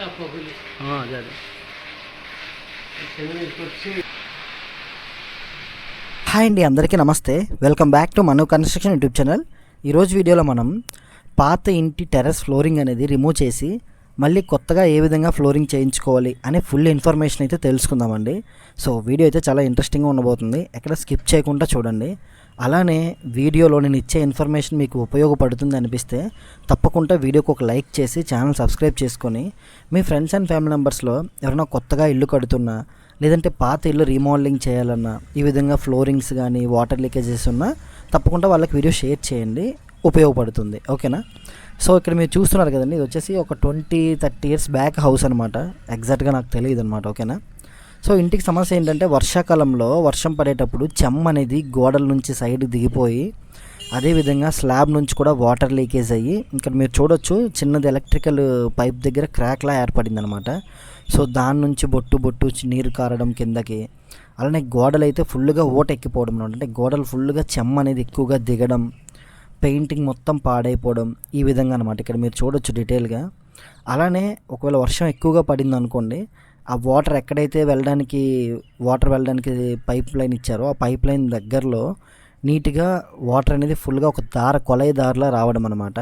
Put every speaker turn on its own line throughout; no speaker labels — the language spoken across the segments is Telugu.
అదే అదే.
హాయ్ అండి అందరికీ నమస్తే. Welcome back to Manu construction YouTube channel. ఈరోజు వీడియోలో మనం పాత ఇంటి టెర్రస్ ఫ్లోరింగ్ అనేది రిమూవ్ చేసి మళ్ళీ కొత్తగా ఏ విధంగా ఫ్లోరింగ్ చేయించుకోవాలి అనే ఫుల్ ఇన్ఫర్మేషన్ అయితే తెలుసుకుందామండి. సో వీడియో అయితే చాలా ఇంట్రెస్టింగ్గా ఉండబోతుంది. ఎక్కడ స్కిప్ చేయకుండా చూడండి. అలానే వీడియోలో నేను ఇచ్చే ఇన్ఫర్మేషన్ మీకు ఉపయోగపడుతుంది అనిపిస్తే తప్పకుండా వీడియోకి ఒక లైక్ చేసి ఛానల్ సబ్స్క్రైబ్ చేసుకొని మీ ఫ్రెండ్స్ అండ్ ఫ్యామిలీ మెంబర్స్లో ఎవరైనా కొత్తగా ఇల్లు కడుతున్నా లేదంటే పాత ఇల్లు రీమోడలింగ్ చేయాలన్నా ఈ విధంగా ఫ్లోరింగ్స్ కానీ వాటర్ లీకేజెస్ ఉన్నా తప్పకుండా వాళ్ళకి వీడియో షేర్ చేయండి ఉపయోగపడుతుంది. ఓకేనా? సో ఇక్కడ మీరు చూస్తున్నారు కదండి ఇది వచ్చేసి ఒక twenty thirty years back house అనమాట ఎగ్జాక్ట్గా నాకు తెలియదు అనమాట ఓకేనా? సో ఇంటికి సమస్య ఏంటంటే వర్షాకాలంలో వర్షం పడేటప్పుడు చెమ్మ అనేది గోడల నుంచి సైడ్ దిగిపోయి అదేవిధంగా స్లాబ్ నుంచి కూడా వాటర్ లీకేజ్ అయ్యి ఇక్కడ మీరు చూడొచ్చు చిన్నది ఎలక్ట్రికల్ పైప్ దగ్గర క్రాక్లా ఏర్పడింది అనమాట సో దాని నుంచి బొట్టు బొట్టు నీరు కారడం కిందకి అలానే గోడలు అయితే ఫుల్గా ఓట ఎక్కిపోవడం అంటే గోడలు ఫుల్గా చెమ్మ అనేది ఎక్కువగా దిగడం పెయింటింగ్ మొత్తం పాడైపోవడం ఈ విధంగా అనమాట. ఇక్కడ మీరు చూడొచ్చు డీటెయిల్గా. అలానే ఒకవేళ వర్షం ఎక్కువగా పడింది అనుకోండి ఆ వాటర్ ఎక్కడైతే వెళ్ళడానికి వాటర్ వెళ్ళడానికి పైప్ లైన్ ఇచ్చారో ఆ పైప్ లైన్ దగ్గరలో నీట్గా వాటర్ అనేది ఫుల్గా ఒక దార కొలై దారిలా రావడం అనమాట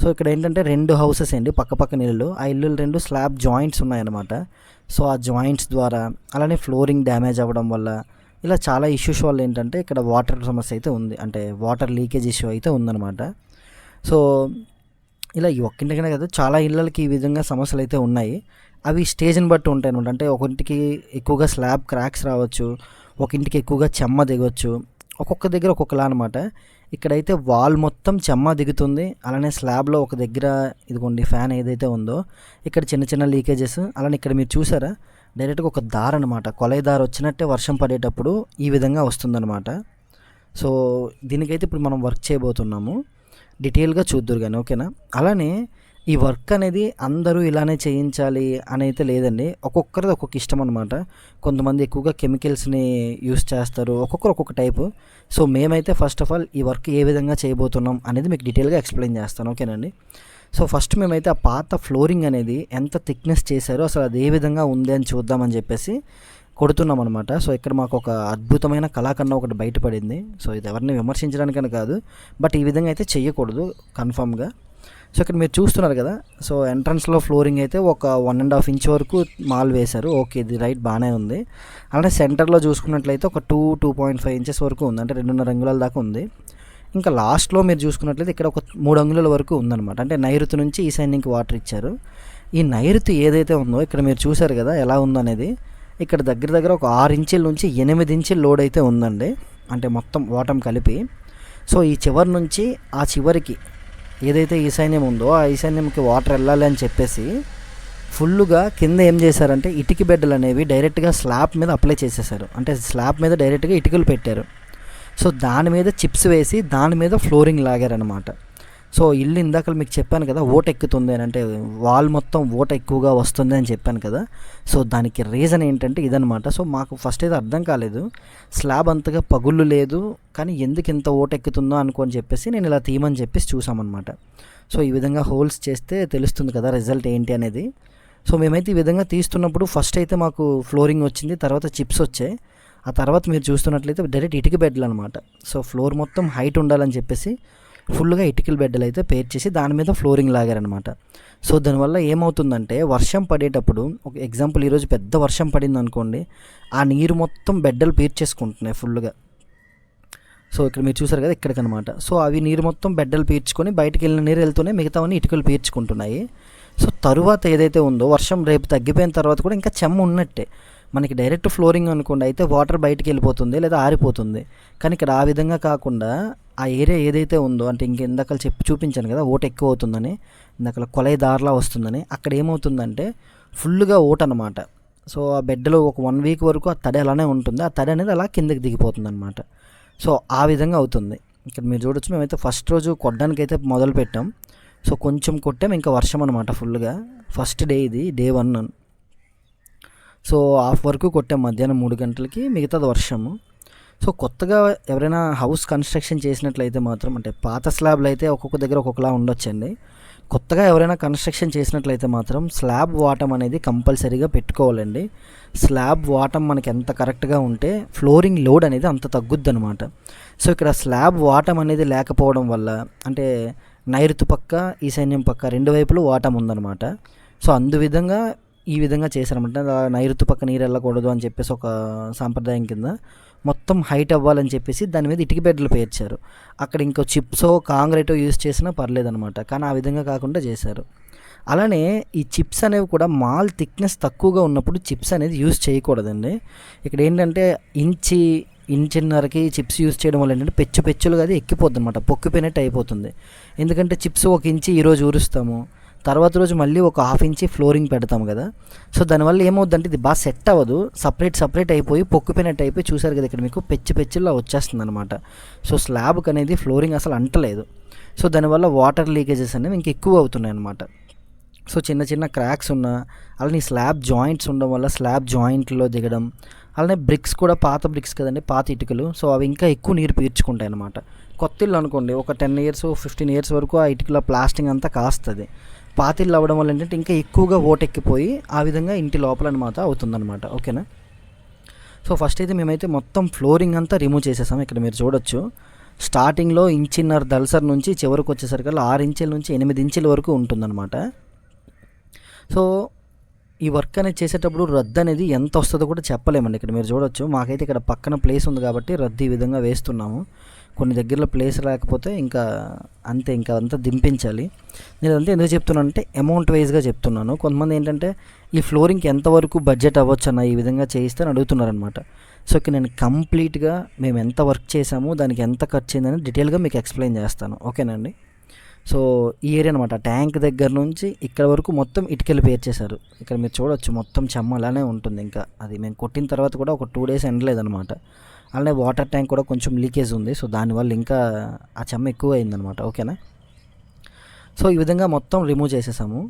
సో ఇక్కడ ఏంటంటే రెండు హౌసెస్ అండి పక్క పక్కన ఇల్లు. ఆ ఇల్లు రెండు స్లాబ్ జాయింట్స్ ఉన్నాయన్నమాట. సో ఆ జాయింట్స్ ద్వారా అలానే ఫ్లోరింగ్ డ్యామేజ్ అవ్వడం వల్ల ఇలా చాలా ఇష్యూస్ వల్ల ఏంటంటే ఇక్కడ వాటర్ సమస్య అయితే ఉంది. అంటే వాటర్ లీకేజ్ ఇష్యూ అయితే ఉందన్నమాట. సో ఇలా ఈ ఒక్కింటికనే కదా చాలా ఇళ్ళకి ఈ విధంగా సమస్యలు అయితే ఉన్నాయి. అవి స్టేజ్ని బట్టి ఉంటాయి అనమాట అంటే ఒక్కింటికి ఎక్కువగా స్లాబ్ క్రాక్స్ రావచ్చు ఒక ఇంటికి ఎక్కువగా చెమ్మ దిగవచ్చు ఒక్కొక్క దగ్గర ఒక్కొక్కలా అనమాట ఇక్కడైతే వాల్ మొత్తం చెమ్మ దిగుతుంది అలానే స్లాబ్లో ఒక దగ్గర ఇదిగోండి ఫ్యాన్ ఏదైతే ఉందో ఇక్కడ చిన్న చిన్న లీకేజెస్ అలానే ఇక్కడ మీరు చూసారా డైరెక్ట్గా ఒక దార అనమాట కొలై దార వచ్చినట్టే వర్షం పడేటప్పుడు ఈ విధంగా వస్తుందన్నమాట. సో దీనికైతే ఇప్పుడు మనం వర్క్ చేయబోతున్నాము. డీటెయిల్గా చూద్దురు కానీ ఓకేనా? అలానే ఈ వర్క్ అనేది అందరూ ఇలానే చేయించాలి అని అయితే లేదండి. ఒక్కొక్కరిది ఒక్కొక్క ఇష్టం అనమాట కొంతమంది ఎక్కువగా కెమికల్స్ని యూస్ చేస్తారు. ఒక్కొక్కరు ఒక్కొక్క టైపు సో మేమైతే ఫస్ట్ ఆఫ్ ఆల్ ఈ వర్క్ ఏ విధంగా చేయబోతున్నాం అనేది మీకు డీటెయిల్గా ఎక్స్ప్లెయిన్ చేస్తాను. ఓకేనండి సో ఫస్ట్ మేమైతే ఆ పాత ఫ్లోరింగ్ అనేది ఎంత థిక్నెస్ చేశారో అసలు అది ఏ విధంగా ఉంది అని చూద్దామని చెప్పేసి కొడుతున్నాం అనమాట సో ఇక్కడ మాకు ఒక అద్భుతమైన కళాఖండం ఒకటి బయటపడింది. సో ఇది ఎవరిని విమర్శించడానికని కాదు. బట్ ఈ విధంగా అయితే చేయకూడదు కన్ఫామ్గా సో ఇక్కడ మీరు చూస్తున్నారు కదా సో ఎంట్రన్స్లో ఫ్లోరింగ్ అయితే ఒక వన్ అండ్ హాఫ్ ఇంచ్ వరకు మాల్ వేశారు. ఓకే ఇది రైట్ బాగానే ఉంది. అలానే సెంటర్లో చూసుకున్నట్లయితే ఒక two two point five inches వరకు ఉంది. అంటే రెండున్నర అంగుళాల దాకా ఉంది. ఇంకా లాస్ట్లో మీరు చూసుకున్నట్లయితే ఇక్కడ ఒక మూడు అంగుళాల వరకు ఉందన్నమాట. అంటే నైరుతి నుంచి ఈ సైన్కి వాటర్ ఇచ్చారు. ఈ నైరుతి ఏదైతే ఉందో ఇక్కడ మీరు చూసారు కదా ఎలా ఉందనేది. ఇక్కడ దగ్గర దగ్గర ఒక ఆరు ఇంచుల నుంచి ఎనిమిది ఇంచుల లోడ్ అయితే ఉందండి. అంటే మొత్తం వాటం కలిపి. సో ఈ చివరి నుంచి ఆ చివరికి ఏదైతే ఈశాన్యం ఉందో ఆ ఈశాన్యంకి వాటర్ వెళ్ళాలి అని చెప్పేసి ఫుల్గా కింద ఏం చేశారంటే ఇటుక బెడ్డలు అనేవి డైరెక్ట్గా స్లాబ్ మీద అప్లై చేసేసారు. అంటే స్లాబ్ మీద డైరెక్ట్గా ఇటుకలు పెట్టారు. సో దాని మీద చిప్స్ వేసి దాని మీద ఫ్లోరింగ్ లాగారనమాట సో ఇల్లు ఇందాక మీకు చెప్పాను కదా ఓట్ ఎక్కుతుంది అని అంటే వాల్ మొత్తం ఓట ఎక్కువగా వస్తుంది అని చెప్పాను కదా. సో దానికి రీజన్ ఏంటంటే ఇదనమాట సో మాకు ఫస్ట్ అయితే అర్థం కాలేదు. స్లాబ్ అంతగా పగుళ్ళు లేదు కానీ ఎందుకు ఇంత ఓట ఎక్కుతుందో అనుకోని చెప్పేసి నేను ఇలా తీయమని చెప్పేసి చూసామన్నమాట. సో ఈ విధంగా హోల్స్ చేస్తే తెలుస్తుంది కదా రిజల్ట్ ఏంటి అనేది. సో మేమైతే ఈ విధంగా తీస్తున్నప్పుడు ఫస్ట్ అయితే మాకు ఫ్లోరింగ్ వచ్చింది తర్వాత చిప్స్ వచ్చాయి. ఆ తర్వాత మీరు చూస్తున్నట్లయితే డైరెక్ట్ ఇటుక బెడ్లు అనమాట సో ఫ్లోర్ మొత్తం హైట్ ఉండాలని చెప్పేసి ఫుల్గా ఇటుకల బెడ్డలు అయితే పేర్ చేసి దాని మీద ఫ్లోరింగ్ లాగారనమాట సో దానివల్ల ఏమవుతుందంటే వర్షం పడేటప్పుడు ఒక ఎగ్జాంపుల్ ఈరోజు పెద్ద వర్షం పడింది అనుకోండి ఆ నీరు మొత్తం బెడ్డలు పీర్చేసుకుంటున్నాయి ఫుల్గా. సో ఇక్కడ మీరు చూసారు కదా ఇక్కడికనమాట సో అవి నీరు మొత్తం బెడ్డలు పీర్చుకొని బయటికి వెళ్ళిన నీరు వెళ్తూనే మిగతావన్నీ ఇటుకలు పీర్చుకుంటున్నాయి. సో తరువాత ఏదైతే ఉందో వర్షం రేపు తగ్గిపోయిన తర్వాత కూడా ఇంకా చెమ్మ ఉన్నట్టే మనకి డైరెక్ట్ ఫ్లోరింగ్ అనుకోండి అయితే వాటర్ బయటికి వెళ్ళిపోతుంది లేదా ఆరిపోతుంది. కానీ ఇక్కడ ఆ విధంగా కాకుండా ఆ ఏరియా ఏదైతే ఉందో అంటే ఇంక ఇందాక చెప్పి చూపించాను కదా ఓట ఎక్కువ అవుతుందని ఇందాక కొలై దారిలా వస్తుందని అక్కడ ఏమవుతుందంటే ఫుల్గా ఓట అనమాట సో ఆ బెడ్లో ఒక వన్ వీక్ వరకు ఆ తడి అలానే ఉంటుంది. ఆ తడి అనేది అలా కిందకి దిగిపోతుంది అనమాట సో ఆ విధంగా అవుతుంది. ఇక్కడ మీరు చూడొచ్చు మేమైతే ఫస్ట్ రోజు కొట్టడానికి అయితే మొదలు పెట్టాం సో కొంచెం కొట్టాం ఇంకా వర్షం అనమాట ఫుల్గా ఫస్ట్ డే ఇది డే వన్ సో హాఫ్ వరకు కొట్టాం మధ్యాహ్నం మూడు గంటలకి మిగతాది వర్షము. సో కొత్తగా ఎవరైనా హౌస్ కన్స్ట్రక్షన్ చేసినట్లయితే మాత్రం అంటే పాత స్లాబ్లు అయితే ఒక్కొక్క దగ్గర ఒక్కొక్కలా ఉండొచ్చండి. కొత్తగా ఎవరైనా కన్స్ట్రక్షన్ చేసినట్లయితే మాత్రం స్లాబ్ వాటం అనేది కంపల్సరీగా పెట్టుకోవాలండి. స్లాబ్ వాటం మనకి ఎంత కరెక్ట్గా ఉంటే ఫ్లోరింగ్ లోడ్ అనేది అంత తగ్గుద్ది అనమాట సో ఇక్కడ స్లాబ్ వాటం అనేది లేకపోవడం వల్ల అంటే నైరుతు పక్క ఈశాన్యం పక్క రెండు వైపులు వాటం ఉందన్నమాట. సో అందు విధంగా ఈ విధంగా చేశారన్నమాట. నైరుతి నైరుతు పక్క నీరు వెళ్ళకూడదు అని చెప్పేసి ఒక సాంప్రదాయం కింద మొత్తం హైట్ అవ్వాలని చెప్పేసి దాని మీద ఇటుక బెడ్లు పేర్చారు. అక్కడ ఇంకో చిప్సో కాంక్రీటో యూస్ చేసినా పర్లేదనమాట కానీ ఆ విధంగా కాకుండా చేశారు. అలానే ఈ చిప్స్ అనేవి కూడా మాల్ థిక్నెస్ తక్కువగా ఉన్నప్పుడు చిప్స్ అనేది యూస్ చేయకూడదండి. ఇక్కడ ఏంటంటే ఇంచి ఇంచిన్నరకి చిప్స్ యూజ్ చేయడం వల్ల ఏంటంటే పెచ్చు పెచ్చులుగా అది ఎక్కిపోద్ది అనమాట పొక్కిపోయినట్టు అయిపోతుంది. ఎందుకంటే చిప్స్ ఒక ఇంచి ఈరోజు ఊరుస్తాము. తర్వాత రోజు మళ్ళీ ఒక హాఫ్ ఇంచి ఫ్లోరింగ్ పెడతాం కదా. సో దానివల్ల ఏమవుద్దంటే ఇది బాగా సెట్ అవ్వదు. సపరేట్ సపరేట్ అయిపోయి పొక్కిపోయినట్టు అయిపోయి చూసారు కదా ఇక్కడ మీకు. పెచ్చి పెచ్చిలా వచ్చేస్తుంది అనమాట సో స్లాబ్కి అనేది ఫ్లోరింగ్ అసలు అంటలేదు. సో దానివల్ల వాటర్ లీకేజెస్ అనేవి ఇంక ఎక్కువ అవుతున్నాయి అనమాట సో చిన్న చిన్న క్రాక్స్ ఉన్న అలానే స్లాబ్ జాయింట్స్ ఉండడం వల్ల స్లాబ్ జాయింట్లో దిగడం అలానే బ్రిక్స్ కూడా పాత బ్రిక్స్ కదండి పాత ఇటుకలు. సో అవి ఇంకా ఎక్కువ నీరు పీల్చుకుంటాయి అనమాట కొత్త ఇల్లు అనుకోండి ఒక టెన్ ఇయర్స్ ఫిఫ్టీన్ ఇయర్స్ వరకు ఆ ఇటుకల ప్లాస్టింగ్ అంతా కాస్తుంది. పాతిళ్ళు అవ్వడం వల్ల ఏంటంటే ఇంకా ఎక్కువగా ఓటెక్కిపోయి ఆ విధంగా ఇంటి లోపల అనమాట అవుతుందన్నమాట. ఓకేనా? సో ఫస్ట్ అయితే మేమైతే మొత్తం ఫ్లోరింగ్ అంతా రిమూవ్ చేసేసాం. ఇక్కడ మీరు చూడొచ్చు. స్టార్టింగ్లో ఇంచిన్నర దల్సర్ నుంచి చివరికి వచ్చేసరికి ఆరు ఇంచుల నుంచి ఎనిమిది ఇంచుల వరకు ఉంటుందన్నమాట. సో ఈ వర్క్ అనేది చేసేటప్పుడు రద్దు అనేది ఎంత వస్తుందో కూడా చెప్పలేమండి. ఇక్కడ మీరు చూడొచ్చు. మాకైతే ఇక్కడ పక్కన ప్లేస్ ఉంది కాబట్టి రద్దు ఈ విధంగా వేస్తున్నాము. కొన్ని దగ్గరలో ప్లేస్ లేకపోతే ఇంకా అంతే ఇంకా అంతా దింపించాలి. నేను అంతే ఎందుకు చెప్తున్నాను అంటే అమౌంట్ వైజ్గా చెప్తున్నాను. కొంతమంది ఏంటంటే ఈ ఫ్లోరింగ్కి ఎంతవరకు బడ్జెట్ అవ్వచ్చు అన్న ఈ విధంగా చేయిస్తే అని అడుగుతున్నారనమాట సో ఇక్కడ నేను కంప్లీట్గా మేము ఎంత వర్క్ చేసామో దానికి ఎంత ఖర్చు అయిందని డీటెయిల్గా మీకు ఎక్స్ప్లెయిన్ చేస్తాను. ఓకేనండి సో ఈ ఏరియా అనమాట ట్యాంక్ దగ్గర నుంచి ఇక్కడ వరకు మొత్తం ఇటుకలు పేర్చేశారు ఇక్కడ మీరు చూడొచ్చు మొత్తం చెమ్మ అలానే ఉంటుంది ఇంకా. అది మేము కొట్టిన తర్వాత కూడా ఒక టూ డేస్ ఎండలేదనమాట అలానే వాటర్ ట్యాంక్ కూడా కొంచెం లీకేజ్ ఉంది. సో దానివల్ల ఇంకా ఆ చెమ్మ ఎక్కువ అయిందనమాట ఓకేనా? సో ఈ విధంగా మొత్తం రిమూవ్ చేసేసాము.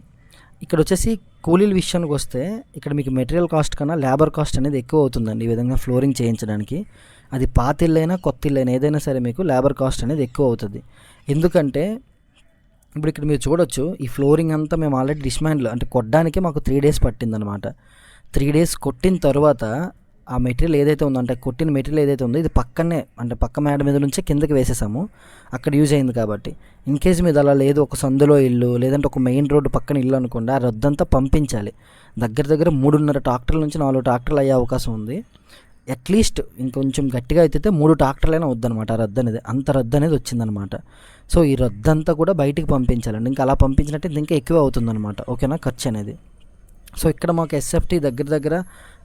ఇక్కడ వచ్చేసి కూలీల విషయానికి వస్తే ఇక్కడ మీకు మెటీరియల్ కాస్ట్ కన్నా లేబర్ కాస్ట్ అనేది ఎక్కువ అవుతుందండి ఈ విధంగా ఫ్లోరింగ్ చేయించడానికి. అది పాత ఇల్లైనా కొత్త ఇల్లైనా ఏదైనా సరే మీకు లేబర్ కాస్ట్ అనేది ఎక్కువ అవుతుంది. ఎందుకంటే ఇప్పుడు ఇక్కడ మీరు చూడొచ్చు ఈ ఫ్లోరింగ్ అంతా మేము ఆల్రెడీ డిస్మాండ్లో అంటే కొట్టడానికి మాకు త్రీ డేస్ పట్టిందనమాట త్రీ డేస్ కొట్టిన తర్వాత ఆ మెటీరియల్ ఏదైతే ఉందో అంటే కొట్టిన మెటీరియల్ ఏదైతే ఉందో ఇది పక్కనే అంటే పక్క మేడ మీద నుంచే కిందకి వేసేసాము. అక్కడ యూజ్ అయింది కాబట్టి. ఇన్ కేస్ మీద అలా లేదు ఒక సందులో ఇల్లు లేదంటే ఒక మెయిన్ రోడ్డు పక్కన ఇల్లు అనుకోండి ఆ రద్దంతా పంపించాలి. దగ్గర దగ్గర మూడున్నర ట్రాక్టర్ల నుంచి నాలుగు ట్రాక్టర్లు అయ్యే అవకాశం ఉంది. అట్లీస్ట్ ఇంకొంచెం గట్టిగా అయితే మూడు ట్రాక్టర్లైనా వద్దనమాట ఆ రద్దు అనేది. అంత రద్దు అనేది వచ్చిందనమాట సో ఈ రద్దంతా కూడా బయటికి పంపించాలండి. ఇంకా అలా పంపించినట్టు ఇంకా ఎక్కువ అవుతుందన్నమాట. ఓకేనా ఖర్చు అనేది. సో ఇక్కడ మాకు ఎస్ఎఫ్టీ దగ్గర దగ్గర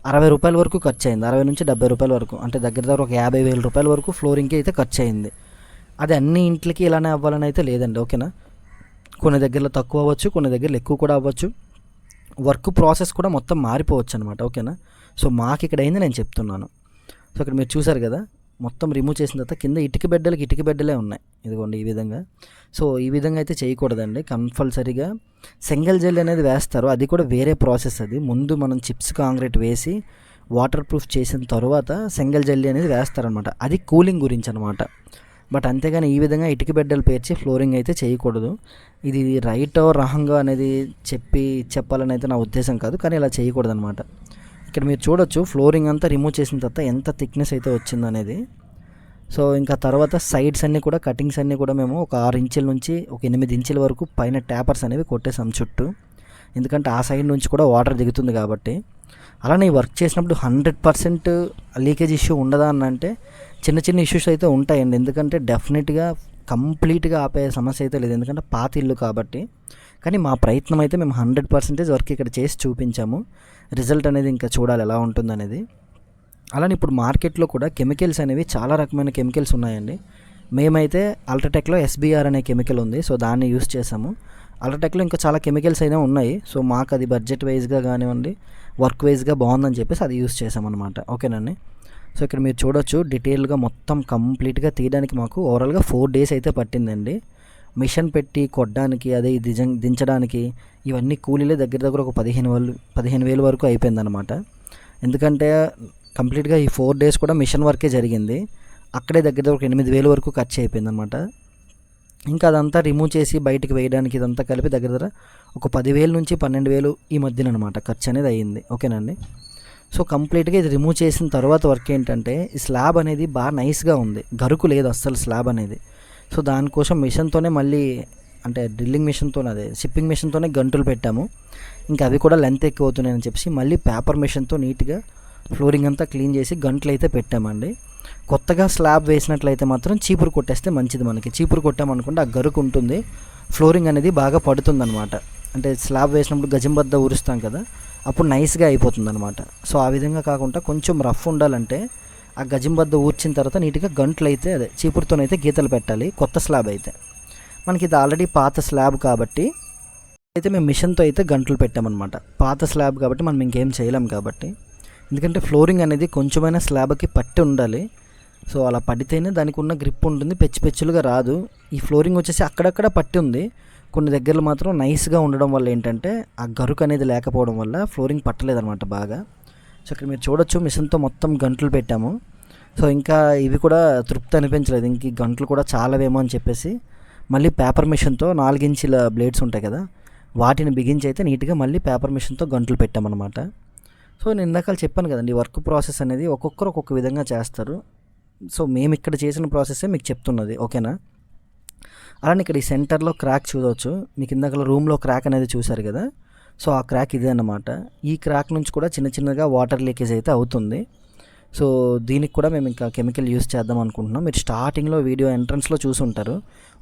అరవై రూపాయల వరకు ఖర్చు అయింది అరవై నుంచి డెబ్బై రూపాయల వరకు. అంటే దగ్గర దగ్గర ఒక యాభై వేల రూపాయల వరకు ఫ్లోరింగ్కి అయితే ఖర్చు అయింది అది అన్ని ఇంట్లకి ఇలానే అవ్వాలని అయితే లేదండి ఓకేనా? కొన్ని దగ్గరలో తక్కువ అవ్వచ్చు కొన్ని దగ్గరలో ఎక్కువ కూడా అవ్వచ్చు. వర్క్ ప్రాసెస్ కూడా మొత్తం మారిపోవచ్చు అనమాట ఓకేనా? సో మాకు ఇక్కడ అయింది నేను చెప్తున్నాను. సో ఇక్కడ మీరు చూసారు కదా మొత్తం రిమూవ్ చేసిన తర్వాత కింద ఇటుక బెడ్డలకి ఇటుక బెడ్డలే ఉన్నాయి. ఇదిగోండి ఈ విధంగా. సో ఈ విధంగా అయితే చేయకూడదండి. కంపల్సరీగా సెంగల్ జెల్ అనేది వేస్తారు. అది కూడా వేరే ప్రాసెస్ అది. ముందు మనం చిప్స్ కాంక్రీట్ వేసి వాటర్ ప్రూఫ్ చేసిన తర్వాత సెంగల్ జెల్లి అనేది వేస్తారనమాట. అది కూలింగ్ గురించి అనమాట. బట్ అంతేగాని ఈ విధంగా ఇటుక బిడ్డలు పేర్చి ఫ్లోరింగ్ అయితే చేయకూడదు. ఇది రైటో రాంగో అనేది చెప్పి చెప్పాలని అయితే నా ఉద్దేశం కాదు. కానీ ఇలా చేయకూడదు అనమాట ఇక్కడ మీరు చూడొచ్చు ఫ్లోరింగ్ అంతా రిమూవ్ చేసిన తర్వాత ఎంత థిక్నెస్ అయితే వచ్చిందనేది సో ఇంకా తర్వాత సైడ్స్ అన్నీ కూడా కటింగ్స్ అన్నీ కూడా మేము ఒక ఆరు ఇంచుల నుంచి ఒక ఎనిమిది ఇంచుల వరకు పైన ట్యాపర్స్ అనేవి కొట్టేసాం చుట్టూ. ఎందుకంటే ఆ సైడ్ నుంచి కూడా వాటర్ దిగుతుంది కాబట్టి. అలానే ఈ వర్క్ చేసినప్పుడు హండ్రెడ్ పర్సెంట్ లీకేజ్ ఇష్యూ ఉండదా అని అంటే చిన్న చిన్న ఇష్యూస్ అయితే ఉంటాయండి. ఎందుకంటే డెఫినెట్గా కంప్లీట్గా ఆపే సమస్య అయితే లేదు. ఎందుకంటే పాత ఇల్లు కాబట్టి. కానీ మా ప్రయత్నం అయితే మేము హండ్రెడ్ పర్సెంటేజ్ వర్క్ ఇక్కడ చేసి చూపించాము. రిజల్ట్ అనేది ఇంకా చూడాలి ఎలా ఉంటుందనేది. అలానే ఇప్పుడు మార్కెట్లో కూడా కెమికల్స్ అనేవి చాలా రకమైన కెమికల్స్ ఉన్నాయండి. మేమైతే అల్ట్రాటెక్లో ఎస్బీఆర్ అనే కెమికల్ ఉంది సో దాన్ని యూస్ చేసాము అల్ట్రాటెక్లో ఇంకా చాలా కెమికల్స్ అయినా ఉన్నాయి సో మాకు అది బడ్జెట్ వైజ్గా కానివ్వండి వర్క్ వైజ్గా బాగుందని చెప్పేసి అది యూస్ చేసామన్నమాట ఓకేనండి? సో ఇక్కడ మీరు చూడొచ్చు డీటెయిల్గా మొత్తం కంప్లీట్గా తీయడానికి మాకు ఓవరాల్గా ఫోర్ డేస్ అయితే పట్టిందండి. మిషన్ పెట్టి కొట్టడానికి అదే దిజ దించడానికి ఇవన్నీ కూలీలే దగ్గర దగ్గర ఒక పదిహేను వేలు పదిహేను వేలు వరకు అయిపోయిందనమాట ఎందుకంటే కంప్లీట్గా ఈ ఫోర్ డేస్ కూడా మిషన్ వర్కే జరిగింది. అక్కడే దగ్గర దగ్గర ఒక ఎనిమిది వేలు వరకు ఖర్చు అయిపోయిందనమాట ఇంకా అదంతా రిమూవ్ చేసి బయటికి వేయడానికి ఇదంతా కలిపి దగ్గర దగ్గర ఒక పదివేల నుంచి పన్నెండు వేలు ఈ మధ్యన అనమాట ఖర్చు అనేది అయ్యింది. ఓకేనండి సో కంప్లీట్గా ఇది రిమూవ్ చేసిన తర్వాత వర్క్ ఏంటంటే ఈ స్లాబ్ అనేది బాగా నైస్గా ఉంది. గరుకు లేదు అస్సలు స్లాబ్ అనేది. సో దానికోసం మిషన్తోనే మళ్ళీ అంటే డ్రిల్లింగ్ మిషన్తో అదే షిప్పింగ్ మిషన్తోనే గంటలు పెట్టాము. ఇంకా అవి కూడా లెంత్ ఎక్కువ అవుతున్నాయని చెప్పేసి మళ్ళీ పేపర్ మిషన్తో నీట్గా ఫ్లోరింగ్ అంతా క్లీన్ చేసి గంటలు అయితే పెట్టామండి. కొత్తగా స్లాబ్ వేసినట్లయితే మాత్రం చీపురు కొట్టేస్తే మంచిది మనకి. చీపురు కొట్టామనుకుంటే ఆ గరుకు ఉంటుంది. ఫ్లోరింగ్ అనేది బాగా పడుతుందన్నమాట. అంటే స్లాబ్ వేసినప్పుడు గజంబద్ద ఉరుస్తాం కదా అప్పుడు నైస్గా అయిపోతుంది అనమాట సో ఆ విధంగా కాకుండా కొంచెం రఫ్ ఉండాలంటే ఆ గజం వద్ద ఊర్చిన తర్వాత నీట్గా గంటలు అయితే అదే చీపురుతోనైతే గీతలు పెట్టాలి కొత్త స్లాబ్ అయితే. మనకి ఇది ఆల్రెడీ పాత స్లాబ్ కాబట్టి అయితే మేము మిషన్తో అయితే గంటలు పెట్టామన్నమాట. పాత స్లాబ్ కాబట్టి మనం ఇంకేం చేయలేం కాబట్టి. ఎందుకంటే ఫ్లోరింగ్ అనేది కొంచెమైనా స్లాబ్కి పట్టి ఉండాలి. సో అలా పడితేనే దానికి ఉన్న గ్రిప్ ఉంటుంది పెచ్చి పెచ్చులుగా రాదు. ఈ ఫ్లోరింగ్ వచ్చేసి అక్కడక్కడ పట్టి ఉంది. కొన్ని దగ్గరలో మాత్రం నైస్గా ఉండడం వల్ల ఏంటంటే ఆ గరుకు అనేది లేకపోవడం వల్ల ఫ్లోరింగ్ పట్టలేదన్నమాట బాగా. సో ఇక్కడ మీరు చూడొచ్చు మిషన్తో మొత్తం గంటలు పెట్టాము. సో ఇంకా ఇవి కూడా తృప్తి అనిపించలేదు. ఇంక ఈ గంటలు కూడా చాలావేమో అని చెప్పేసి మళ్ళీ పేపర్ మిషన్తో నాలుగించుల బ్లేడ్స్ ఉంటాయి కదా వాటిని బిగించి అయితే నీట్గా మళ్ళీ పేపర్ మిషన్తో గంటలు పెట్టామన్నమాట. సో నేను ఇందాక చెప్పాను కదండి వర్క్ ప్రాసెస్ అనేది ఒక్కొక్కరు ఒక్కొక్క విధంగా చేస్తారు. సో మేము ఇక్కడ చేసిన ప్రాసెసే మీకు చెప్తున్నది ఓకేనా? అలానే ఇక్కడ ఈ సెంటర్లో క్రాక్ చూడవచ్చు మీకు ఇందాక రూమ్లో క్రాక్ అనేది చూశారు కదా సో ఆ క్రాక్ ఇదే అన్నమాట ఈ క్రాక్ నుంచి కూడా చిన్న చిన్నగా వాటర్ లీకేజ్ అయితే అవుతుంది. సో దీనికి కూడా మేము ఇంకా కెమికల్ యూస్ చేద్దాం అనుకుంటున్నాం. మీరు స్టార్టింగ్లో వీడియో ఎంట్రన్స్లో చూసి ఉంటారు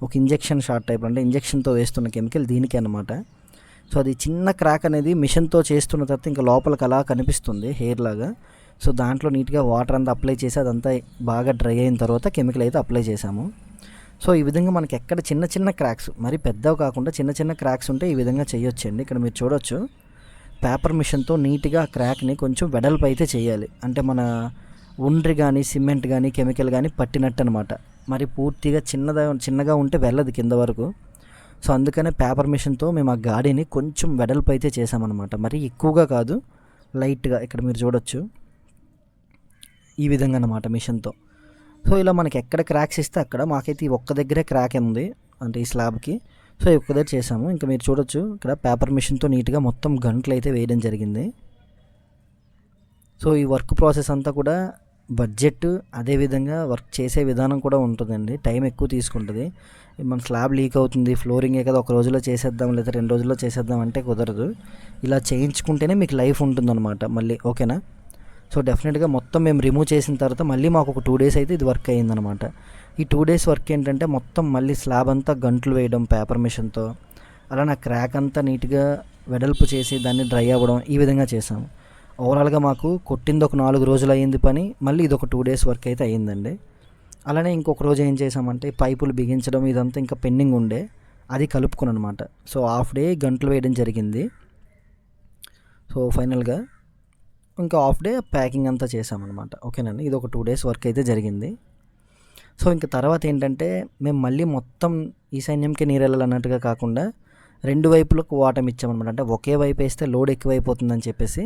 ఒక ఇంజెక్షన్ షార్ట్ టైప్ అంటే ఇంజెక్షన్తో వేస్తున్న కెమికల్ దీనికి అనమాట సో అది చిన్న క్రాక్ అనేది మిషన్తో చేస్తున్న తర్వాత ఇంకా లోపలికి అలా కనిపిస్తుంది హెయిర్ లాగా. సో దాంట్లో నీట్గా వాటర్ అంతా అప్లై చేసి అదంతా బాగా డ్రై అయిన తర్వాత కెమికల్ అయితే అప్లై చేసాము సో ఈ విధంగా మనకి ఎక్కడ చిన్న చిన్న క్రాక్స్ మరి పెద్దవి కాకుండా చిన్న చిన్న క్రాక్స్ ఉంటే ఈ విధంగా చేయొచ్చండి. ఇక్కడ మీరు చూడొచ్చు. పేపర్ మిషన్తో నీట్గా క్రాక్ని కొంచెం వెడల్పు అయితే చేయాలి. అంటే మన ఉండ్రి కానీ సిమెంట్ కానీ కెమికల్ కానీ పట్టినట్టు అనమాట మరి పూర్తిగా చిన్నదా చిన్నగా ఉంటే వెళ్ళదు కింద వరకు. సో అందుకనే పేపర్ మిషన్తో మేము ఆ గాడిని కొంచెం వెడల్పు అయితే చేసామన్నమాట మరి ఎక్కువగా కాదు లైట్గా. ఇక్కడ మీరు చూడొచ్చు. ఈ విధంగా అన్నమాట మిషన్తో. సో ఇలా మనకి ఎక్కడ క్రాక్స్ ఇస్తే అక్కడ మాకైతే ఈ ఒక్క దగ్గరే క్రాక్ ఉంది అంటే ఈ స్లాబ్కి సో ఈ ఒక్క దగ్గర చేసాము. ఇంకా మీరు చూడొచ్చు ఇక్కడ పేపర్ మిషన్తో నీట్గా మొత్తం గంటలు అయితే వేయడం జరిగింది. సో ఈ వర్క్ ప్రాసెస్ అంతా కూడా బడ్జెట్ అదేవిధంగా వర్క్ చేసే విధానం కూడా ఉంటుందండి. టైం ఎక్కువ తీసుకుంటుంది. మన స్లాబ్ లీక్ అవుతుంది ఫ్లోరింగే కదా ఒక రోజులో చేసేద్దాం లేదా రెండు రోజుల్లో చేసేద్దాం అంటే కుదరదు. ఇలా చేయించుకుంటేనే మీకు లైఫ్ ఉంటుందన్నమాట. మళ్ళీ ఓకేనా సో డెఫినెట్గా మొత్తం మేము రిమూవ్ చేసిన తర్వాత మళ్ళీ మాకు ఒక టూ డేస్ అయితే ఇది వర్క్ అయ్యిందనమాట ఈ టూ డేస్ వర్క్ ఏంటంటే మొత్తం మళ్ళీ స్లాబ్ అంతా గంటలు వేయడం పేపర్ మిషన్తో. అలా నా క్రాక్ అంతా నీట్గా వెడల్పు చేసి దాన్ని డ్రై అవ్వడం ఈ విధంగా చేసాము ఓవరాల్గా మాకు కొట్టింది ఒక నాలుగు రోజులు అయ్యింది పని మళ్ళీ ఇది ఒక టూ డేస్ వర్క్ అయితే అయ్యిందండి. అలానే ఇంకొక రోజు ఏం చేసామంటే పైపులు బిగించడం ఇదంతా ఇంకా పెండింగ్ ఉండే అది కలుపుకుని అనమాట సో హాఫ్ డే గంటలు వేయడం జరిగింది. సో ఫైనల్గా ఇంకా హాఫ్ డే ప్యాకింగ్ అంతా చేసామన్నమాట ఓకేనండి? ఇది ఒక టూ డేస్ వర్క్ అయితే జరిగింది. సో ఇంకా తర్వాత ఏంటంటే మేము మళ్ళీ మొత్తం ఈ సైన్యంకి నీరు వెళ్ళాలన్నట్టుగా కాకుండా రెండు వైపులకు వాటం ఇచ్చామన్నమాట. అంటే ఒకే వైపు వేస్తే లోడ్ ఎక్కువైపోతుందని చెప్పేసి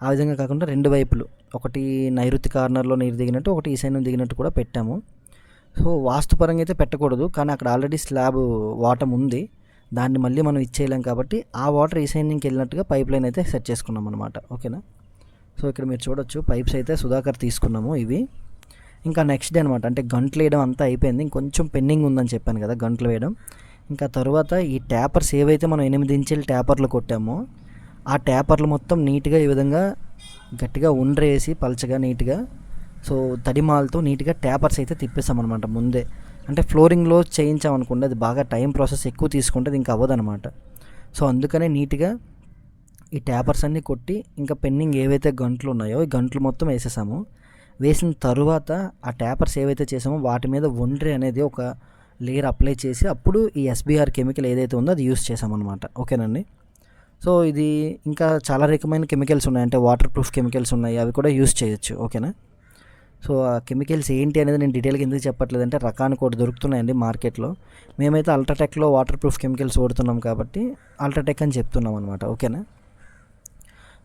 ఆ విధంగా కాకుండా రెండు వైపులు. ఒకటి నైరుతి కార్నర్లో నీరు దిగినట్టు ఒకటి ఈ సైన్యం దిగినట్టు కూడా పెట్టాము. సో వాస్తుపరంగా అయితే పెట్టకూడదు. కానీ అక్కడ ఆల్రెడీ స్లాబ్ వాటం ఉంది. దాన్ని మళ్ళీ మనం ఇచ్చేయలేం కాబట్టి ఆ వాటర్ ఈ సైన్యంకి వెళ్ళినట్టుగా పైప్ లైన్ అయితే సెట్ చేసుకున్నాం అనమాట ఓకేనా? సో ఇక్కడ మీరు చూడొచ్చు పైప్స్ అయితే సుధాకర్ తీసుకున్నాము ఇవి. ఇంకా నెక్స్ట్ డే అనమాట అంటే గంటలు వేయడం అంతా అయిపోయింది. ఇంకొంచెం పెండింగ్ ఉందని చెప్పాను కదా గంటలు వేయడం. ఇంకా తర్వాత ఈ ట్యాపర్స్ ఏవైతే మనం ఎనిమిది ఇంచుల ట్యాపర్లు కొట్టామో ఆ ట్యాపర్లు మొత్తం నీట్గా ఈ విధంగా గట్టిగా ఉండ్రేసి పలచగా నీట్గా సో తడిమాలతో నీట్గా ట్యాపర్స్ అయితే తిప్పేసామన్నమాట ముందే. అంటే ఫ్లోరింగ్లో చేయించామనుకోండి అది బాగా టైం ప్రాసెస్ ఎక్కువ తీసుకుంటే అది ఇంకా అవ్వదన్నమాట. సో అందుకనే నీట్గా ఈ ట్యాపర్స్ అన్నీ కొట్టి ఇంకా పెండింగ్ ఏవైతే గంటలు ఉన్నాయో ఈ గంటలు మొత్తం వేసేసాము. వేసిన తరువాత ఆ ట్యాపర్స్ ఏవైతే చేసామో వాటి మీద ఒండ్రి అనేది ఒక లేయర్ అప్లై చేసి అప్పుడు ఈ ఎస్బీఆర్ కెమికల్ ఏదైతే ఉందో అది యూస్ చేసామన్నమాట. ఓకేనండి? సో ఇది ఇంకా చాలా రకమైన కెమికల్స్ ఉన్నాయి. అంటే వాటర్ ప్రూఫ్ కెమికల్స్ ఉన్నాయి. అవి కూడా యూస్ చేయొచ్చు. ఓకేనా? సో ఆ కెమికల్స్ ఏంటి అనేది నేను డీటెయిల్గా ఎందుకు చెప్పట్లేదు అంటే రకానికి ఒకటి దొరుకుతున్నాయండి మార్కెట్లో. మేమైతే అల్ట్రాటెక్లో వాటర్ ప్రూఫ్ కెమికల్స్ వాడుతున్నాం కాబట్టి అల్ట్రాటెక్ అని చెప్తున్నాం అనమాట ఓకేనా?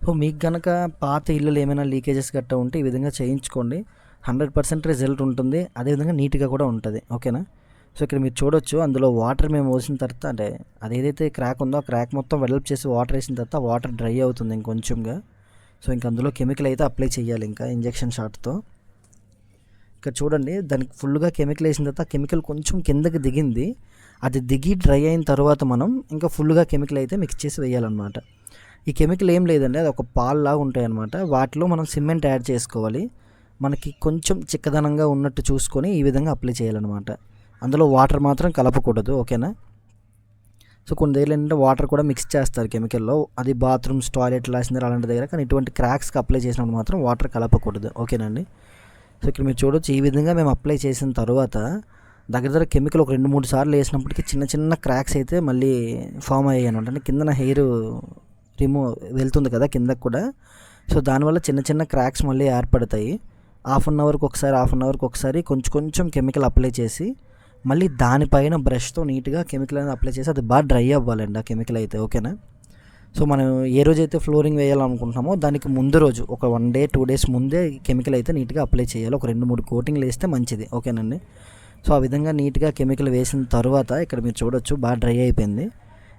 సో మీకు కనుక పాత ఇల్లులు ఏమైనా లీకేజెస్ గట్టా ఉంటే ఈ విధంగా చేయించుకోండి. హండ్రెడ్ పర్సెంట్ రిజల్ట్ ఉంటుంది. అదేవిధంగా నీట్గా కూడా ఉంటుంది. ఓకేనా? సో ఇక్కడ మీరు చూడొచ్చు. అందులో వాటర్ మేము పోసిన తర్వాత అంటే అది ఏదైతే క్రాక్ ఉందో ఆ క్రాక్ మొత్తం వెడల్ప్ చేసి వాటర్ వేసిన తర్వాత వాటర్ డ్రై అవుతుంది ఇంకొంచెంగా సో ఇంక అందులో కెమికల్ అయితే అప్లై చేయాలి ఇంకా ఇంజెక్షన్ షాట్తో. ఇక్కడ చూడండి. దానికి ఫుల్గా కెమికల్ వేసిన తర్వాత కెమికల్ కొంచెం కిందకి దిగింది. అది దిగి డ్రై అయిన తర్వాత మనం ఇంకా ఫుల్గా కెమికల్ అయితే మిక్స్ చేసి వేయాలన్నమాట. ఈ కెమికల్ ఏం లేదండి అది ఒక పాల్లాగా ఉంటాయి అనమాట వాటిలో మనం సిమెంట్ యాడ్ చేసుకోవాలి. మనకి కొంచెం చిక్కదనంగా ఉన్నట్టు చూసుకొని ఈ విధంగా అప్లై చేయాలన్నమాట. అందులో వాటర్ మాత్రం కలపకూడదు ఓకేనా? సో కొన్ని దగ్గర ఏంటంటే వాటర్ కూడా మిక్స్ చేస్తారు కెమికల్లో. అది బాత్రూమ్స్ టాయిలెట్ లాసిందర్ అలాంటి దగ్గర. కానీ ఇటువంటి క్రాక్స్కి అప్లై చేసినప్పుడు మాత్రం వాటర్ కలపకూడదు ఓకేనండి? సో ఇక్కడ మీరు చూడొచ్చు ఈ విధంగా మేము అప్లై చేసిన తర్వాత దగ్గర దగ్గర కెమికల్ ఒక రెండు మూడు సార్లు వేసినప్పటికీ చిన్న చిన్న క్రాక్స్ అయితే మళ్ళీ ఫామ్ అయ్యాయి అనమాట అంటే కిందన హెయిర్ రిమూవ్ వెళ్తుంది కదా కిందకు కూడా. సో దానివల్ల చిన్న చిన్న క్రాక్స్ మళ్ళీ ఏర్పడతాయి. హాఫ్ అన్ అవర్కి ఒకసారి హాఫ్ అన్ అవర్కి ఒకసారి కొంచెం కొంచెం కెమికల్ అప్లై చేసి మళ్ళీ దానిపైన బ్రష్తో నీట్గా కెమికల్ అనేది అప్లై చేసి అది బాగా డ్రై అవ్వాలండి ఆ కెమికల్ అయితే ఓకేనా? సో మనం ఏ రోజు అయితే ఫ్లోరింగ్ వేయాలనుకుంటున్నామో దానికి ముందు రోజు ఒక వన్ డే టూ డేస్ ముందే కెమికల్ అయితే నీట్గా అప్లై చేయాలి. ఒక రెండు మూడు కోటింగ్లు వేస్తే మంచిది ఓకేనండి? సో ఆ విధంగా నీట్గా కెమికల్ వేసిన తర్వాత ఇక్కడ మీరు చూడొచ్చు బాగా డ్రై అయిపోయింది.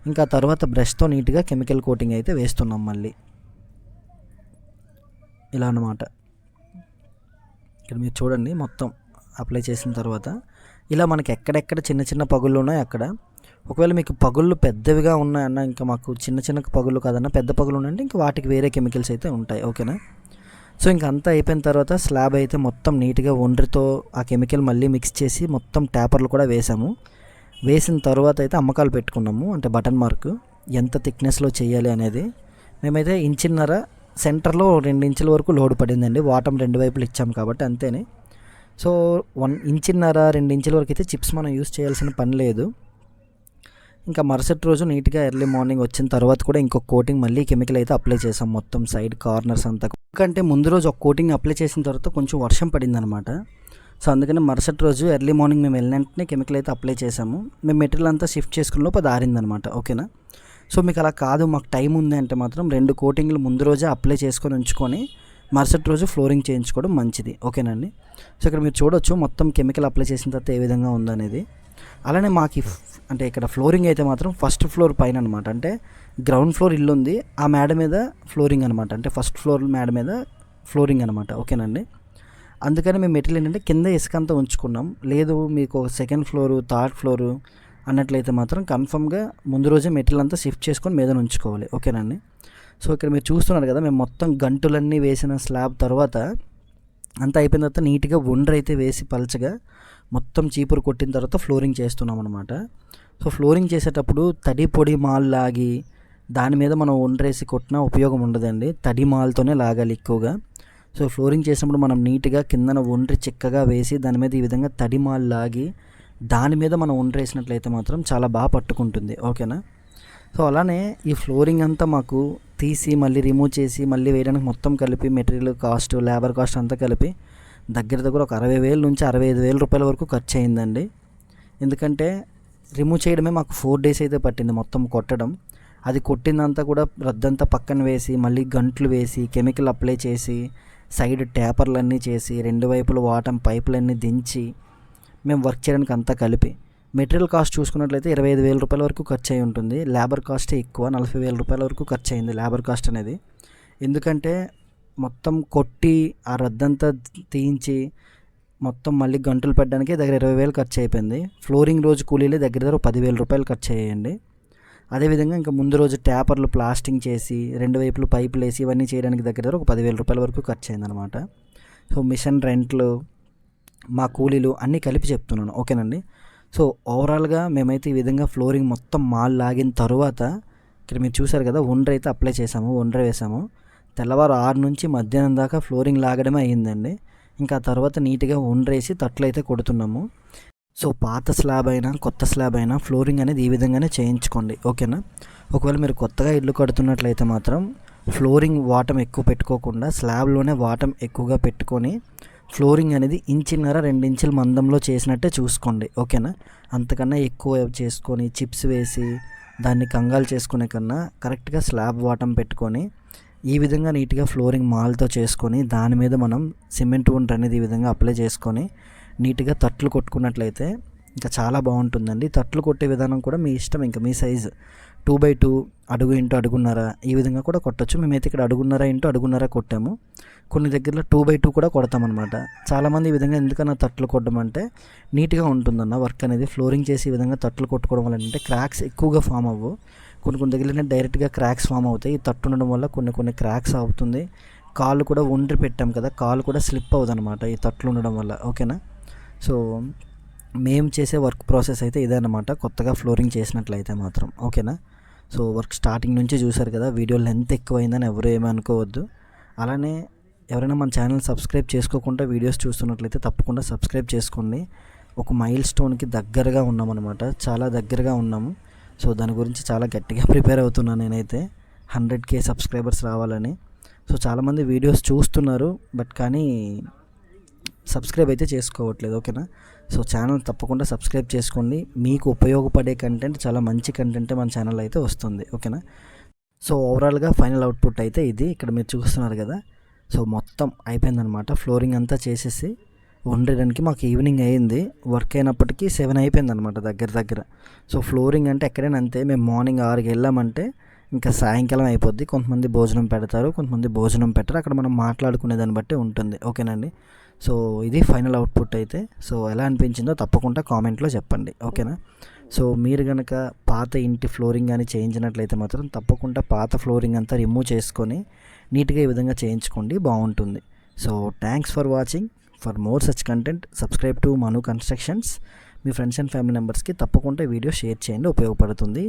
ఇంకా తర్వాత బ్రష్తో నీట్గా కెమికల్ కోటింగ్ అయితే వేస్తున్నాం మళ్ళీ. ఇలా అన్నమాట. ఇక్కడ మీరు చూడండి మొత్తం అప్లై చేసిన తర్వాత. ఇలా మనకి ఎక్కడెక్కడ చిన్న చిన్న పగుళ్ళు ఉన్నాయో అక్కడ. ఒకవేళ మీకు పగుళ్ళు పెద్దవిగా ఉన్నాయన్న ఇంకా మాకు చిన్న చిన్న పగుళ్ళు కాదన్న పెద్ద పగులు ఉన్నాయంటే ఇంకా వాటికి వేరే కెమికల్స్ అయితే ఉంటాయి. ఓకేనా? సో ఇంకా అంతా అయిపోయిన తర్వాత స్లాబ్ అయితే మొత్తం నీట్గా ఒండ్రితో ఆ కెమికల్ మళ్ళీ మిక్స్ చేసి మొత్తం ట్యాపర్లు కూడా వేసాము. వేసిన తర్వాత అయితే అమ్మకాలు పెట్టుకున్నాము. అంటే బటన్ మార్క్. ఎంత థిక్నెస్లో చేయాలి అనేది. మేమైతే ఇంచిన్నర సెంటర్లో రెండు ఇంచుల వరకు లోడ్ పడిందండి. వాటం రెండు వైపులు ఇచ్చాము కాబట్టి అంతేనే. సో వన్ ఇంచిన్నర రెండు ఇంచుల వరకు అయితే చిప్స్ మనం యూస్ చేయాల్సిన పని లేదు. ఇంకా మరుసటి రోజు నీట్గా ఎర్లీ మార్నింగ్ వచ్చిన తర్వాత కూడా ఇంకొక కోటింగ్ మళ్ళీ కెమికల్ అయితే అప్లై చేసాం మొత్తం సైడ్ కార్నర్స్ అంతా. ఎందుకంటే ముందు రోజు ఒక కోటింగ్ అప్లై చేసిన తర్వాత కొంచెం వర్షం పడింది అనమాట సో అందుకని మరుసటి రోజు ఎర్లీ మార్నింగ్ మేము వెళ్ళిన వెంటనే కెమికల్ అయితే అప్లై చేసాము మేము మెటీరియల్ అంతా షిఫ్ట్ చేసుకున్న లోపు అది ఆరిందనమాట ఓకేనా? సో మీకు అలా కాదు మాకు టైం ఉంది అంటే మాత్రం రెండు కోటింగ్లు ముందు రోజే అప్లై చేసుకొని ఉంచుకొని మరుసటి రోజు ఫ్లోరింగ్ చేయించుకోవడం మంచిది ఓకేనండి సో ఇక్కడ మీరు చూడొచ్చు మొత్తం కెమికల్ అప్లై చేసిన తర్వాత ఏ విధంగా ఉందనేది. అలానే మాకు అంటే ఇక్కడ ఫ్లోరింగ్ అయితే మాత్రం ఫస్ట్ ఫ్లోర్ పైన అనమాట అంటే గ్రౌండ్ ఫ్లోర్ ఇల్లు ఉంది ఆ మేడ మీద ఫ్లోరింగ్ అనమాట అంటే ఫస్ట్ ఫ్లోర్ మేడ మీద ఫ్లోరింగ్ అనమాట ఓకేనండి అందుకని మేము మెటీరియల్ ఏంటంటే కింద ఇసుక అంతా ఉంచుకున్నాం. లేదు మీకు సెకండ్ ఫ్లోరు థర్డ్ ఫ్లోరు అన్నట్లయితే మాత్రం కన్ఫర్మ్గా ముందు రోజే మెటీరియల్ అంతా షిఫ్ట్ చేసుకొని మీద ఉంచుకోవాలి. ఓకేనండి సో ఇక్కడ మీరు చూస్తున్నారు కదా మేము మొత్తం గంటులన్నీ వేసిన స్లాబ్ తర్వాత అంతా అయిపోయిన తర్వాత నీట్గా ఒండ్ర అయితే వేసి పలచగా మొత్తం చీపురు కొట్టిన తర్వాత ఫ్లోరింగ్ చేస్తున్నాం అనమాట సో ఫ్లోరింగ్ చేసేటప్పుడు తడి పొడి మాల్ లాగి దాని మీద మనం ఒండ్రేసి కొట్టినా ఉపయోగం ఉండదండి. తడి మాల్తోనే లాగాలి ఎక్కువగా. సో ఫ్లోరింగ్ చేసినప్పుడు మనం నీట్గా కిందన ఒండ్రి చిక్కగా వేసి దాని మీద ఈ విధంగా తడిమాలు లాగి దాని మీద మనం ఒండ్రేసినట్లయితే మాత్రం చాలా బాగా పట్టుకుంటుంది. ఓకేనా? సో అలానే ఈ ఫ్లోరింగ్ అంతా మాకు తీసి మళ్ళీ రిమూవ్ చేసి మళ్ళీ వేయడానికి మొత్తం కలిపి మెటీరియల్ కాస్ట్ లేబర్ కాస్ట్ అంతా కలిపి దగ్గర దగ్గర ఒక అరవై వేల నుంచి అరవై ఐదు వేల రూపాయల వరకు ఖర్చు అయిందండి ఎందుకంటే రిమూవ్ చేయడమే మాకు ఫోర్ డేస్ అయితే పట్టింది మొత్తం కొట్టడం. అది కొట్టిందంతా కూడా రద్దంతా పక్కన వేసి మళ్ళీ గంట్లు వేసి కెమికల్ అప్లై చేసి సైడ్ ట్యాపర్లన్నీ చేసి రెండు వైపులు వాటం పైపులన్నీ దించి మేము వర్క్ చేయడానికి అంతా కలిపి. మెటీరియల్ కాస్ట్ చూసుకున్నట్లయితే ఇరవై ఐదు వేల రూపాయల వరకు ఖర్చు అయి ఉంటుంది. లేబర్ కాస్ట్ ఎక్కువ నలభై వేల రూపాయల వరకు ఖర్చు అయింది లేబర్ కాస్ట్ అనేది. ఎందుకంటే మొత్తం కొట్టి ఆ రద్దంతా తీయించి మొత్తం మళ్ళీ గంటలు పెట్టడానికి దగ్గర ఇరవై వేలు ఖర్చు అయిపోయింది ఫ్లోరింగ్ రోజు కూలీలే దగ్గర దగ్గర పదివేల రూపాయలు ఖర్చు అయ్యాయండి అదేవిధంగా ఇంకా ముందు రోజు ట్యాపర్లు ప్లాస్టింగ్ చేసి రెండు వైపులు పైపులు వేసి ఇవన్నీ చేయడానికి దగ్గర దగ్గర ఒక పదివేల రూపాయల వరకు ఖర్చు అయిందనమాట సో మిషన్ రెంట్లు మా కూలీలు అన్నీ కలిపి చెప్తున్నాను. ఓకేనండి? సో ఓవరాల్గా మేమైతే ఈ విధంగా ఫ్లోరింగ్ మొత్తం మాల్ లాగిన తర్వాత ఇక్కడ మీరు చూసారు కదా ఒండ్ర అయితే అప్లై చేసాము ఒండ్ర వేసాము తెల్లవారు ఆరు నుంచి మధ్యాహ్నం దాకా ఫ్లోరింగ్ లాగడమే అయ్యిందండి. ఇంకా ఆ తర్వాత నీట్గా ఒండ్రేసి తట్లు అయితే కొడుతున్నాము. సో పాత స్లాబ్ అయినా కొత్త స్లాబ్ అయినా ఫ్లోరింగ్ అనేది ఈ విధంగానే చేయించుకోండి. ఓకేనా? ఒకవేళ మీరు కొత్తగా ఇల్లు కడుతున్నట్లయితే మాత్రం ఫ్లోరింగ్ వాటం ఎక్కువ పెట్టుకోకుండా స్లాబ్లోనే వాటం ఎక్కువగా పెట్టుకొని ఫ్లోరింగ్ అనేది ఇంచున్నర రెండు ఇంచుల మందంలో చేసినట్టే చూసుకోండి. ఓకేనా? అంతకన్నా ఎక్కువ చేసుకొని చిప్స్ వేసి దాన్ని కంగాలు చేసుకునే కన్నా కరెక్ట్గా స్లాబ్ వాటం పెట్టుకొని ఈ విధంగా నీట్గా ఫ్లోరింగ్ మాల్తో చేసుకొని దాని మీద మనం సిమెంట్ వంట అనేది ఈ విధంగా అప్లై చేసుకొని నీట్గా తట్లు కొట్టుకున్నట్లయితే ఇంకా చాలా బాగుంటుందండి. తట్లు కొట్టే విధానం కూడా మీ ఇష్టం ఇంకా మీ సైజు. టూ బై టూ అడుగు ఇంటూ అడుగున్నారా ఈ విధంగా కూడా కొట్టచ్చు. మేమైతే ఇక్కడ అడుగున్నారా ఇంటూ అడుగున్నారా కొట్టాము. కొన్ని దగ్గరలో టూ బై టూ కూడా కొడతామన్నమాట. చాలామంది ఈ విధంగా ఎందుకన్నా తట్లు కొట్టడం అంటే నీట్గా ఉంటుందన్న వర్క్ అనేది. ఫ్లోరింగ్ చేసి ఈ విధంగా తట్లు కొట్టుకోవడం వల్ల అంటే క్రాక్స్ ఎక్కువగా ఫామ్ అవ్వు. కొన్ని కొన్ని దగ్గర డైరెక్ట్గా క్రాక్స్ ఫామ్ అవుతాయి. ఈ తట్టు ఉండడం వల్ల కొన్ని కొన్ని క్రాక్స్ అవుతుంది కాళ్ళు కూడా ఒండ్రి పెట్టాం కదా కాలు కూడా స్లిప్ అవుతుంది అనమాట ఈ తట్లు ఉండడం వల్ల. ఓకేనా? సో మేము చేసే వర్క్ ప్రాసెస్ అయితే ఇదే కొత్తగా ఫ్లోరింగ్ చేసినట్లయితే మాత్రం. ఓకేనా? సో వర్క్ స్టార్టింగ్ నుంచి చూసారు కదా వీడియో లెంత్ ఎక్కువైందని ఎవరు ఏమనుకోవద్దు అనుకోవద్దు. అలానే ఎవరైనా మన ఛానల్ సబ్స్క్రైబ్ చేసుకోకుండా వీడియోస్ చూస్తున్నట్లయితే తప్పకుండా సబ్స్క్రైబ్ చేసుకోండి. ఒక మైల్ స్టోన్కి దగ్గరగా ఉన్నామన్నమాట. చాలా దగ్గరగా ఉన్నాము. సో దాని గురించి చాలా గట్టిగా ప్రిపేర్ అవుతున్నాను నేనైతే. హండ్రెడ్ కే సబ్స్క్రైబర్స్ రావాలని. సో చాలామంది వీడియోస్ చూస్తున్నారు. బట్ కానీ సబ్స్క్రైబ్ అయితే చేసుకోవట్లేదు ఓకేనా? సో ఛానల్ తప్పకుండా సబ్స్క్రైబ్ చేసుకోండి. మీకు ఉపయోగపడే కంటెంట్ చాలా మంచి కంటెంట్ మన ఛానల్ అయితే వస్తుంది ఓకేనా? సో ఓవరాల్గా ఫైనల్ అవుట్పుట్ అయితే ఇది. ఇక్కడ మీరు చూస్తున్నారు కదా. సో మొత్తం అయిపోయిందనమాట ఫ్లోరింగ్ అంతా చేసేసి ఉండడానికి మాకు ఈవినింగ్ అయింది. వర్క్ అయినప్పటికీ సెవెన్ అయిపోయిందనమాట దగ్గర దగ్గర. సో ఫ్లోరింగ్ అంటే ఎక్కడైనా అంతే. మేము మార్నింగ్ ఆరుకి వెళ్ళామంటే ఇంకా సాయంకాలం అయిపోద్ది. కొంతమంది భోజనం పెడతారు కొంతమంది భోజనం పెట్టరు. అక్కడ మనం మాట్లాడుకునే దాన్ని బట్టి ఉంటుంది ఓకేనండి? సో ఇది ఫైనల్ అవుట్పుట్ అయితే. సో ఎలా అనిపించిందో తప్పకుండా కామెంట్లో చెప్పండి. ఓకేనా? సో మీరు కనుక పాత ఇంటి ఫ్లోరింగ్ కానీ చేయించినట్లయితే మాత్రం తప్పకుండా పాత ఫ్లోరింగ్ అంతా రిమూవ్ చేసుకొని నీట్గా ఈ విధంగా చేయించుకోండి. బాగుంటుంది. So thanks for watching. For more such content subscribe to Manu constructions. Me friends and family మెంబర్స్కి తప్పకుండా వీడియో షేర్ చేయండి. ఉపయోగపడుతుంది.